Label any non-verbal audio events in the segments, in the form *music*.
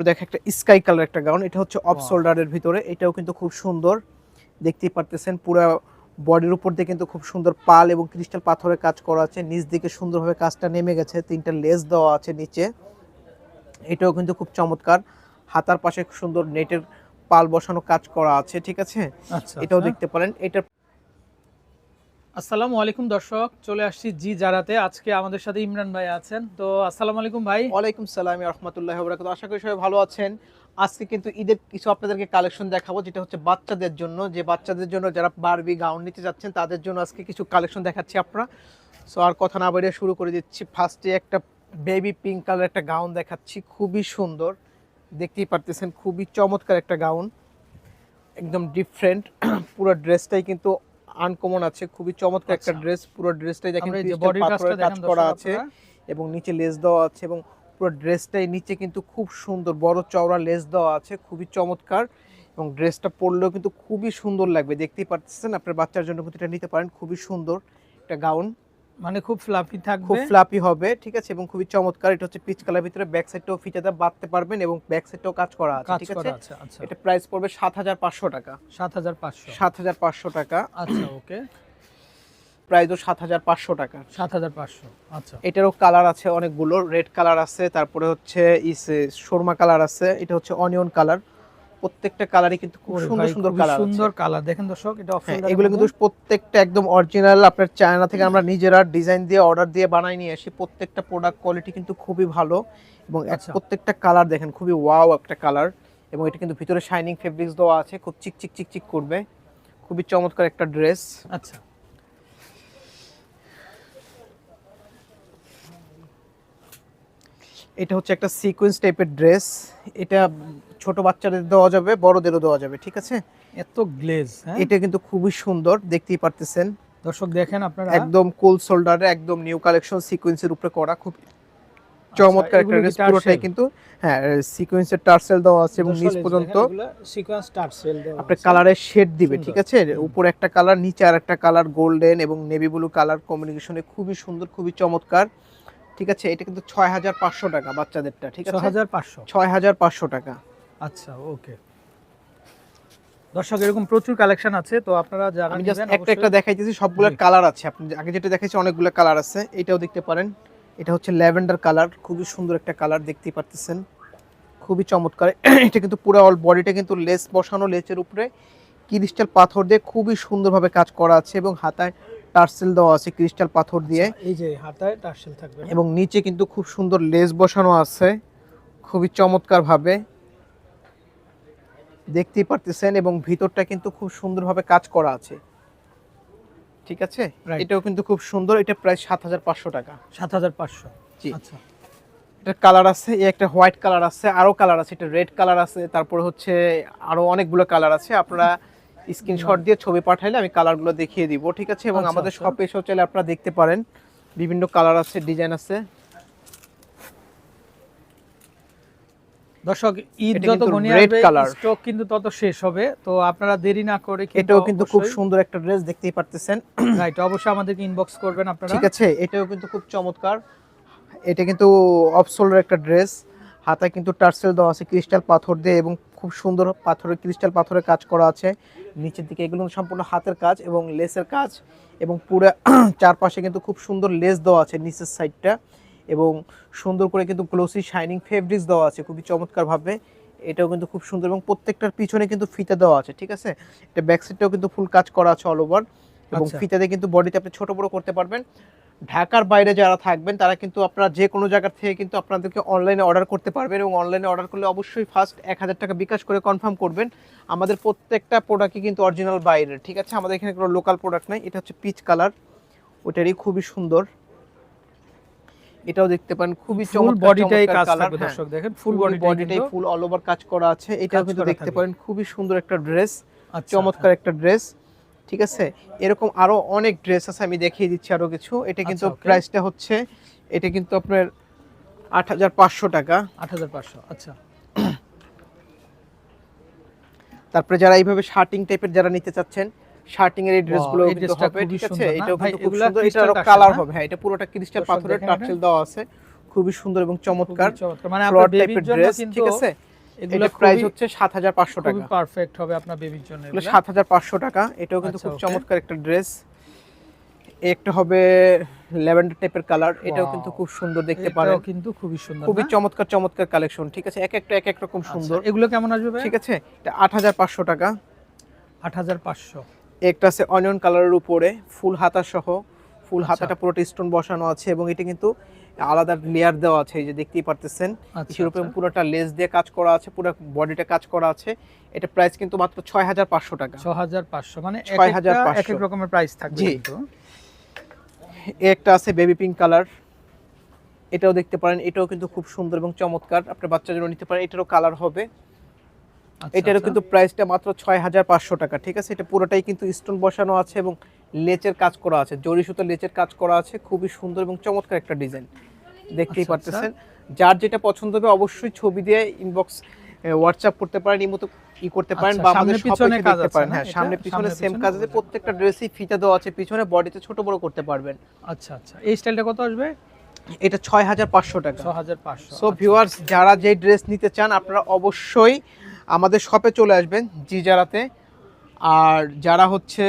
তারপরে দেখো একটা স্কাই কালার একটা গাউন এটা হচ্ছে অফ. শোল্ডারের ভিতরে এটাও কিন্তু খুব সুন্দর। দেখতেই পারতেছেন পুরো বডির উপর দিয়ে কিন্তু খুব সুন্দর পাল এবং ক্রিস্টাল পাথরের কাজ করা আছে। নিচ দিকে সুন্দরভাবে কাজটা নেমে গেছে তিনটা লেস দেওয়া আছে নিচে। এটাও কিন্তু খুব চমৎকার। হাতার পাশে সুন্দর নেটের পাল বসানো কাজ করা আছে ঠিক আছে? আচ্ছা এটাও আচ্ছা। দেখতে পারেন। এটা আসসালামু আলাইকুম দর্শক, চলে আসছি জি জারাতে। আজকে আমাদের সাথে ইমরান ভাই আছেন। তো আসসালামু আলাইকুম ভাই। ওয়ালাইকুম সালাম রহমতুল্লাহ বরাকাত আশা করি সবাই ভালো আছেন। আজকে কিন্তু ঈদের কিছু আপনাদেরকে কালেকশন দেখাবো, যেটা হচ্ছে বাচ্চাদের জন্য। যে বাচ্চাদের জন্য যারা বারবি গাউন নিতে যাচ্ছেন, তাদের জন্য আজকে কিছু কালেকশন দেখাচ্ছি আপনারা সো আর কথা না বেরিয়ে শুরু করে দিচ্ছি। ফার্স্টে একটা বেবি পিঙ্ক কালার একটা গাউন দেখাচ্ছি। খুবই সুন্দর। দেখতেই পারতেছেন, খুবই চমৎকার একটা গাউন একদম ডিফারেন্ট পুরো ড্রেসটাই কিন্তু আনকমন আছে খুবই চমৎকার একটা আচ্ছা। ড্রেস পুরো ড্রেসটাই দেখেন পাথরের কাজ দেখেন করা আছে এবং নিচে লেস দেওয়া আছে এবং পুরো ড্রেসটাই নিচে কিন্তু খুব সুন্দর বড় চওড়া লেস দেওয়া আছে খুবই চমৎকার এবং ড্রেসটা পরলেও কিন্তু খুবই সুন্দর লাগবে। দেখতেই পাচ্ছেন আপনার বাচ্চার জন্য কিন্তু এটা নিতে পারেন খুবই সুন্দর একটা গাউন। মানে খুব ফ্লাফি থাকবে। খুব ফ্লাপি হবে ঠিক আছে? এবং খুবই চমৎকার। এটা হচ্ছে পিচ কালার ভিতরে ব্যাক সাইডটাও ফিতাতে বাঁধতে পারবেন এবং ব্যাক সাইডটাও কাজ করা আছে ঠিক আছে? আচ্ছা। এটা প্রাইস পড়বে সাত হাজার পাঁচশো টাকা। সাত হাজার পাঁচশো। সাত হাজার পাঁচশো টাকা। আচ্ছা ওকে। প্রাইসও সাত হাজার পাঁচশো টাকা। সাত হাজার পাঁচশো আচ্ছা। এটারও কালার আছে অনেকগুলো রেড কালার আছে তারপরে হচ্ছে ইসে শর্মা কালার আছে এটা হচ্ছে অনিয়ন কালার প্রত্যেকটা কালারই কিন্তু খুব সুন্দর সুন্দর কালার সুন্দর কালার দেখেন দর্শক এটা হ্যাঁ অফিসিয়াল এগুলো কিন্তু প্রত্যেকটা একদম অরিজিনাল আপনার চায়না থেকে আমরা নিজেরা ডিজাইন দিয়ে অর্ডার দিয়ে বানাই নিয়ে আসি। প্রত্যেকটা প্রোডাক্ট কোয়ালিটি কিন্তু খুবই ভালো এবং আচ্ছা। প্রত্যেকটা কালার দেখেন খুবই ওয়াও একটা কালার এবং এটা কিন্তু ভিতরে শাইনিং ফেব্রিক্স দেওয়া আছে খুব চিক চিক চিক চিক করবে। খুবই চমৎকার একটা ড্রেস আচ্ছা। এটা হচ্ছে একটা সিকোয়েন্স টাইপের ড্রেস এটা ছোট বাচ্চাদের দেওয়া যাবে বড়দেরও দেওয়া যাবে ঠিক আছে? এত গ্লেজ হ্যাঁ? এটা কিন্তু খুবই সুন্দর দেখতেই পারতেছেন। দর্শক দেখেন আপনারা। একদম কোল শোল্ডারে একদম নিউ কালেকশন সিকোয়েন্সের উপরে করা খুব চমৎকার একটা আচ্ছা, এগুলো ড্রেস পুরোটাই কিন্তু হ্যাঁ সিকোয়েন্সের টার্সেল দেওয়া আছে এবং নিচ পর্যন্ত সিকোয়েন্স স্টার সেল আপনার কালারের শেড দিবে ঠিক আছে? উপরে একটা কালার নিচে আর একটা কালার গোল্ডেন এবং নেভি ব্লু কালার কম্বিনেশনে খুবই সুন্দর খুবই চমৎকার ঠিক আছে? এটা কিন্তু ছয় হাজার পাঁচশো টাকা বাচ্চাদেরটা ঠিক আছে? হাজার পাঁচশো। ছয় হাজার পাঁচশো টাকা। আচ্ছা ওকে দর্শক এরকম প্রচুর কালেকশন আছে তো আপনারা যারা আমি জাস্ট একটা একটা দেখাইতেছি সবগুলোর কালার আছে। আপনি আগে যেটা দেখাইছি অনেকগুলো কালার আছে। এটাও দেখতে পারেন। এটা হচ্ছে ল্যাভেন্ডার কালার খুবই সুন্দর একটা কালার দেখতেই পারতেছেন। খুবই চমৎকার। *clears throat* এটা কিন্তু পুরো অল বডিটা কিন্তু লেস বসানো লেচের উপরে। ক্রিস্টাল পাথর দিয়ে খুবই সুন্দরভাবে কাজ করা আছে এবং হাতায় টার্সেল দেওয়া আছে ক্রিস্টাল পাথর দিয়ে। এই যে হাতায় টার্সেল থাকবে এবং নিচে কিন্তু খুব সুন্দর লেস বসানো আছে। খুবই চমৎকার ভাবে দেখতেই পারতেছেন এবং ভিতরটা কিন্তু খুব সুন্দরভাবে কাজ করা আছে। ঠিক আছে. এটাও কিন্তু খুব সুন্দর এটা প্রায় সাত হাজার পাঁচশো টাকা। সাত হাজার পাঁচশো। জি। আচ্ছা। এটার কালার আছে একটা হোয়াইট কালার আছে আরও কালার আছে এটা রেড কালার আছে তারপরে হচ্ছে আরও অনেকগুলো কালার আছে। আপনারা স্ক্রিনশট দিয়ে ছবি পাঠাইলে আমি কালারগুলো দেখিয়ে দিব ঠিক আছে? এবং আচ্ছা, আমাদের আচ্ছা। শপে এসেও চাইলে আপনারা দেখতে পারেন। বিভিন্ন কালার আছে ডিজাইন আছে। দর্শক ঈদ যত ঘনিয়ে আসবে স্টক কিন্তু তত শেষ হবে। তো আপনারা দেরি না করে এটাও কিন্তু খুব সুন্দর একটা ড্রেস দেখতেই পারতেছেন। রাইট অবশ্যই আমাদেরকে ইনবক্স করবেন আপনারা। ঠিক আছে এটাও কিন্তু খুব চমৎকার। এটা কিন্তু অফসোলের একটা ড্রেস হাতায় কিন্তু টার্সেল দেওয়া আছে ক্রিস্টাল পাথর দিয়ে এবং খুব সুন্দর পাথরের ক্রিস্টাল পাথরের কাজ করা আছে। নিচের দিকে এগুলো সম্পূর্ণ হাতের কাজ এবং লেসের কাজ এবং পুরো *clears throat* চারপাশে কিন্তু খুব সুন্দর লেস দেওয়া আছে নিচের সাইডটা এবং সুন্দর করে কিন্তু গ্লোসি শাইনিং ফেব্রিক্স দেওয়া আছে খুবই চমৎকারভাবে এটাও কিন্তু খুব সুন্দর এবং প্রত্যেকটার পিছনে কিন্তু ফিতা দেওয়া আছে ঠিক আছে? এটা ব্যাক সাইডটাও কিন্তু ফুল কাজ করা আছে অল ওভার এবং আচ্ছা। ফিতাতে কিন্তু বডিতে আপনি ছোট বড় করতে পারবেন। ঢাকার বাইরে যারা থাকবেন তারা কিন্তু আপনারা যে কোনো জায়গা থেকে কিন্তু আপনাদেরকে অনলাইনে অর্ডার করতে পারবেন এবং অনলাইনে অর্ডার করলে অবশ্যই ফার্স্ট এক হাজার টাকা বিকাশ করে কনফার্ম করবেন। আমাদের প্রত্যেকটা প্রোডাক্টই কিন্তু অরিজিনাল বাইরের ঠিক আছে? আমাদের এখানে কোনো লোকাল প্রোডাক্ট নাই এটা হচ্ছে পিচ কালার ওটারই খুবই সুন্দর। এটাও দেখতে পান খুবই ফুল চমৎকার বডিটাই কাজ থাকবে দর্শক দেখেন ফুল বডিটাই ফুল অল ওভার কাজ করা আছে এটাও কিন্তু দেখতে পারেন খুবই সুন্দর একটা ড্রেস আচ্ছা, চমৎকার একটা ড্রেস ঠিক আছে? এরকম আরও অনেক ড্রেস আছে আমি দেখিয়ে দিচ্ছি আরও কিছু। এটা কিন্তু আচ্ছা. প্রাইসটা হচ্ছে এটা কিন্তু আপনার আট হাজার পাঁচশো টাকা। আট হাজার পাঁচশো আচ্ছা। তারপরে যারা এইভাবে শার্টিং টাইপের যারা নিতে চাচ্ছেন শার্টিং এর ড্রেসগুলো এই কিন্তু হবে ঠিক আছে? এটাও কিন্তু খুব সুন্দর। এটা crystal আরও টার্সেল কালার হবে হ্যাঁ এটা পুরোটা ক্রিস্টাল পাথরের টার্সেল দেওয়া আছে। খুবই সুন্দর এবং চমৎকার। মানে আপনার বেবির টাইপের জন্য ড্রেস ঠিক আছে? এগুলো প্রাইস হচ্ছে সাত হাজার পাঁচশো খুবই টাকা। পারফেক্ট হবে আপনার বেবির জন্য এগুলো এগুলা। সাত হাজার পাঁচশো টাকা। এটাও কিন্তু আচ্ছা, খুব চমৎকার একটা ড্রেস একটা হবে ল্যাভেন্ডার টাইপের কালার এটাও কিন্তু খুব সুন্দর দেখতে এটাও কিন্তু খুবই সুন্দর খুবই চমৎকার চমৎকার কালেকশন ঠিক আছে? এক একটা এক এক রকম আচ্ছা, সুন্দর। এগুলো কেমন আসবে ঠিক আছে? এটা আট হাজার পাঁচশো টাকা। আট হাজার পাঁচশো। একটা আছে অনিয়ন কালারের উপরে ফুল হাতা সহ ফুল আচ্ছা। হাতাটা পুরোটা স্টোন বসানো আছে এবং এটা কিন্তু আলাদা লেয়ার দেওয়া আছে এই যে দেখতেই পারতেছেন আচ্ছা, সেরকম আচ্ছা। পুরোটা লেস দিয়ে কাজ করা আছে পুরো বডিটা কাজ করা আছে এটা প্রাইস কিন্তু মাত্র ছয় হাজার পাঁচশো টাকা ছ হাজার পাঁচশো মানে ছয় হাজার এক। এক রকমের প্রাইস থাকবে জি। একটা আছে বেবি পিঙ্ক কালার এটাও দেখতে পারেন এটাও কিন্তু খুব সুন্দর এবং চমৎকার আপনার বাচ্চার জন্য নিতে পারেন এটারও কালার হবে আচ্ছা, এটারও আচ্ছা। কিন্তু প্রাইসটা মাত্র ছয় হাজার পাঁচশো টাকা ঠিক আছে? এটা পুরোটাই কিন্তু স্টোন বসানো আছে এবং লেচের কাজ করা আছে। জরি সুতো লেচের কাজ করা আছে খুবই সুন্দর এবং চমৎকার একটা ডিজাইন দেখতেই আচ্ছা, পারতেছেন? যার যেটা পছন্দ হবে অবশ্যই ছবি দিয়ে ইনবক্স হোয়াটসঅ্যাপ করতে পারেন ইমতো ই করতে পারেন আচ্ছা, বা আমাদের পিছনে কাজ আছে পারেন হ্যাঁ সামনে পিছনে সেম কাজ আছে প্রত্যেকটা ড্রেসই ফিতা দেওয়া আছে পিছনে বডিতে ছোট বড় করতে পারবেন। আচ্ছা আচ্ছা। এই স্টাইলটা কত আসবে? এটা ছয় হাজার পাঁচশো টাকা। ছ হাজার পাঁচশো সো ভিউয়ার্স যারা যে ড্রেস নিতে চান আপনারা অবশ্যই আমাদের শপে চলে আসবেন জি যারাতে আর যারা হচ্ছে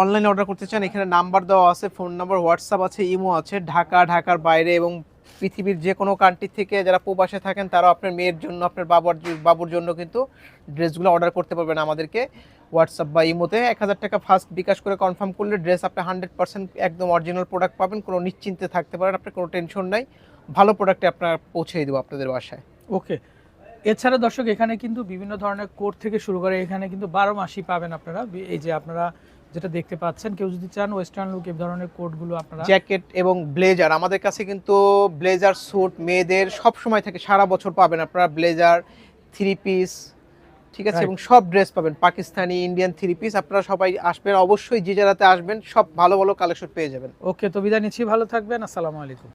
অনলাইনে অর্ডার করতে চান, এখানে নাম্বার দেওয়া আছে ফোন নাম্বার হোয়াটসঅ্যাপ আছে ইমো আছে। ঢাকা, ঢাকার বাইরে এবং পৃথিবীর যে কোনো কান্ট্রি থেকে যারা প্রবাসে থাকেন তারা আপনার মেয়ের জন্য, আপনার বাবার বাবুর জন্য কিন্তু ড্রেসগুলো অর্ডার করতে পারবেন আমাদেরকে। হোয়াটসঅ্যাপ বা ইমোতে এক হাজার টাকা ফার্স্ট বিকাশ করে কনফার্ম করলে ড্রেস আপনি হান্ড্রেড পার্সেন্ট একদম অরিজিনাল প্রোডাক্ট পাবেন। কোনো নিশ্চিন্তে থাকতে পারেন, আপনার কোনো টেনশন নাই। ভালো প্রোডাক্টে আপনার পৌঁছে দেবো আপনাদের বাসায়। ওকে এছাড়া দর্শক এখানে কিন্তু বিভিন্ন ধরনের কোট থেকে শুরু করে এখানে কিন্তু বারো মাসই পাবেন আপনারা। এই যে আপনারা যেটা দেখতে পাচ্ছেন কেউ যদি চান ওয়েস্টার্ন লুক এই ধরনের কোটগুলো আপনারা জ্যাকেট এবং ব্লেজার আমাদের কাছে কিন্তু ব্লেজার স্যুট মেয়েদের সব সময় থাকে সারা বছর পাবেন আপনারা ব্লেজার থ্রি পিস ঠিক আছে? এবং সব ড্রেস পাবেন পাকিস্তানি ইন্ডিয়ান থ্রি পিস আপনারা সবাই আসবেন অবশ্যই যে যারাতে আসবেন সব ভালো ভালো কালেকশন পেয়ে যাবেন। ওকে তো বিদায় নিচ্ছি ভালো থাকবেন আসসালামু আলাইকুম।